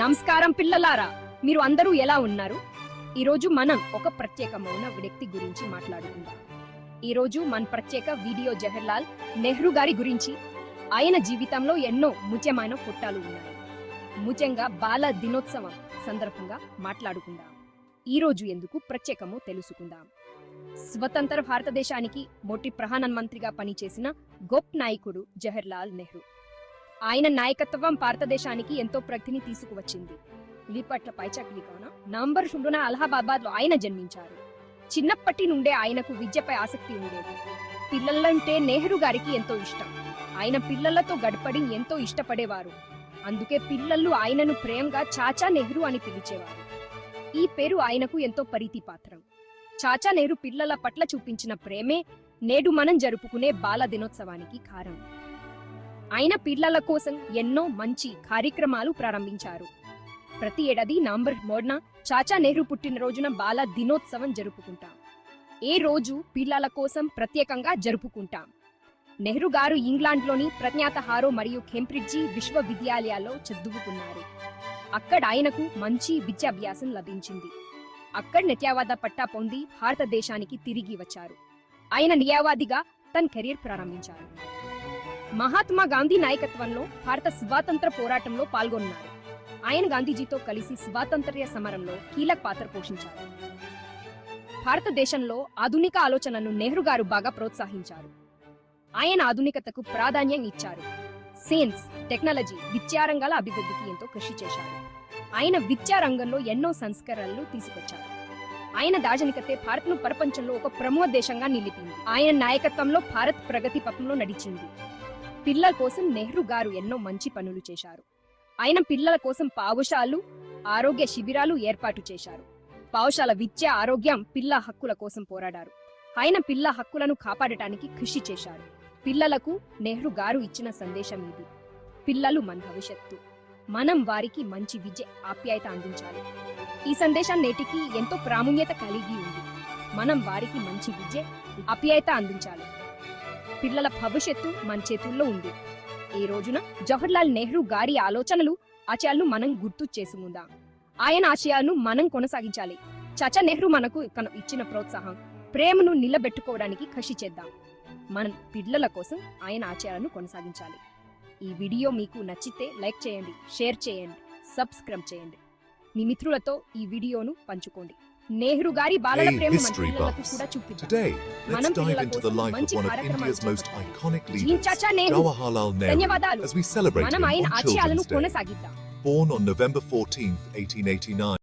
నమస్కారం పిల్లలారా మీరు అందరూ ఎలా ఉన్నారు? ఈరోజు మనం ఒక ప్రత్యేకమైన వ్యక్తి గురించి మాట్లాడుకుందాం. ఈరోజు మన ప్రత్యేక వీడియో జవహర్లాల్ నెహ్రూ గారి గురించి. ఆయన జీవితంలో ఎన్నో ముఖ్యమైన పుట్టాలు ఉన్నాయి. ముఖ్యంగా బాల దినోత్సవం సందర్భంగా మాట్లాడుకుందాం. ఈ రోజు ఎందుకు ప్రత్యేకమో తెలుసుకుందాం. స్వతంత్ర భారతదేశానికి మొట్టి ప్రధానమంత్రిగా పనిచేసిన గొప్ప నాయకుడు జవహర్లాల్ నెహ్రూ. ఆయన నాయకత్వం భారతదేశానికి ఎంతో ప్రగతిని తీసుకువచ్చింది. విలీపట్ల పైచక్లి కావున నవంబర్ రెండున అలహాబాద్లో ఆయన జన్మించారు. చిన్నప్పటి నుండే ఆయనకు విద్యపై ఆసక్తి ఉండేది. పిల్లలంటే నెహ్రూ గారికి ఎంతో ఇష్టం. ఆయన పిల్లలతో గడపడి ఎంతో ఇష్టపడేవారు. అందుకే పిల్లలు ఆయనను ప్రేమగా చాచా నెహ్రూ అని పిలిచేవారు. ఈ పేరు ఆయనకు ఎంతో పరితి పాత్రం. చాచా నెహ్రూ పిల్లల పట్ల చూపించిన ప్రేమే నేడు మనం జరుపుకునే బాల దినోత్సవానికి కారణం. ఆయన పిల్లల కోసం ఎన్నో మంచి కార్యక్రమాలు ప్రారంభించారు. ప్రతి ఏడాది నవంబర్ మూడున చాచా నెహ్రూ పుట్టినరోజున బాల దినోత్సవం జరుపుకుంటాం. ఏ రోజు పిల్లల కోసం ప్రత్యేకంగా జరుపుకుంటాం. నెహ్రూ గారు ఇంగ్లాండ్లోని ప్రజ్ఞాత హారో మరియు కేంబ్రిడ్జి విశ్వవిద్యాలయాల్లో చదువుకున్నారు. అక్కడ ఆయనకు మంచి విద్యాభ్యాసం లభించింది. అక్కడ నిత్యావాద పట్టా పొంది భారతదేశానికి తిరిగి వచ్చారు. ఆయన నియావాదిగా తన కెరీర్ ప్రారంభించారు. మహాత్మా గాంధీ నాయకత్వంలో భారత స్వాతంత్ర పోరాటంలో పాల్గొన్నారు. ఆయన గాంధీజీతో కలిసి స్వాతంత్ర్య సమరంలో కీలక పాత్ర పోషించారు. భారతదేశంలో ఆధునిక ఆలోచనను నెహ్రూ గారు బాగా ప్రోత్సహించారు. ఆయన ఆధునికతకు ప్రాధాన్యం ఇచ్చారు. సైన్స్ టెక్నాలజీ విద్యారంగాల అభివృద్ధికి ఎంతో కృషి చేశారు. ఆయన విద్యా రంగంలో ఎన్నో సంస్కరణలు తీసుకొచ్చారు. ఆయన దార్శనికతే భారత్ను ప్రపంచంలో ఒక ప్రముఖ దేశంగా నిలిపింది. ఆయన నాయకత్వంలో భారత్ ప్రగతి పథంలో నడిచింది. పిల్లల కోసం నెహ్రూ గారు ఎన్నో మంచి పనులు చేశారు. ఆయన పిల్లల కోసం పావుశాలు ఆరోగ్య శిబిరాలు ఏర్పాటు చేశారు. పావుశాల విద్య ఆరోగ్యం పిల్ల హక్కుల కోసం పోరాడారు. ఆయన పిల్ల హక్కులను కాపాడటానికి కృషి చేశారు. పిల్లలకు నెహ్రూ గారు ఇచ్చిన సందేశం ఇది. పిల్లలు మన భవిష్యత్తు. మనం వారికి మంచి విద్య ఆప్యాయత అందించాలి. ఈ సందేశం నేటికి ఎంతో ప్రాముఖ్యత కలిగి ఉంది. మనం వారికి మంచి విద్య ఆప్యాయత అందించాలి. పిల్లల భవిష్యత్తు మన చేతుల్లో ఉంది. ఈ రోజున జవహర్లాల్ నెహ్రూ గారి ఆలోచనలు ఆశయాలను మనం గుర్తు చేసుకుందాం. ఆయన ఆశయాలను మనం కొనసాగించాలి. చచా నెహ్రూ మనకు ఇచ్చిన ప్రోత్సాహం ప్రేమను నిలబెట్టుకోవడానికి కృషి చేద్దాం. మనం పిల్లల కోసం ఆయన ఆశయాలను కొనసాగించాలి. ఈ వీడియో మీకు నచ్చితే లైక్ చేయండి షేర్ చేయండి సబ్స్క్రైబ్ చేయండి. మీ మిత్రులతో ఈ వీడియోను పంచుకోండి. నెహ్రూ గారి బాలల Hey, ప్రేమ మన history పిల్లలకు buffs. కూడా చూపిద్దాం Today, మనం let's dive పిల్లల into the కోసం life of మంచి one of కార్యక్రమాలు India's most చేపట్టాలి. iconic gene leaders, Chacha Nehru Jawaharlal Nehru, ధన్యవాదాలు as we celebrate మనం him ఆయన on ఆశయాలను Children's Day. కొనసాగిద్దాం Born on November 14, 1889,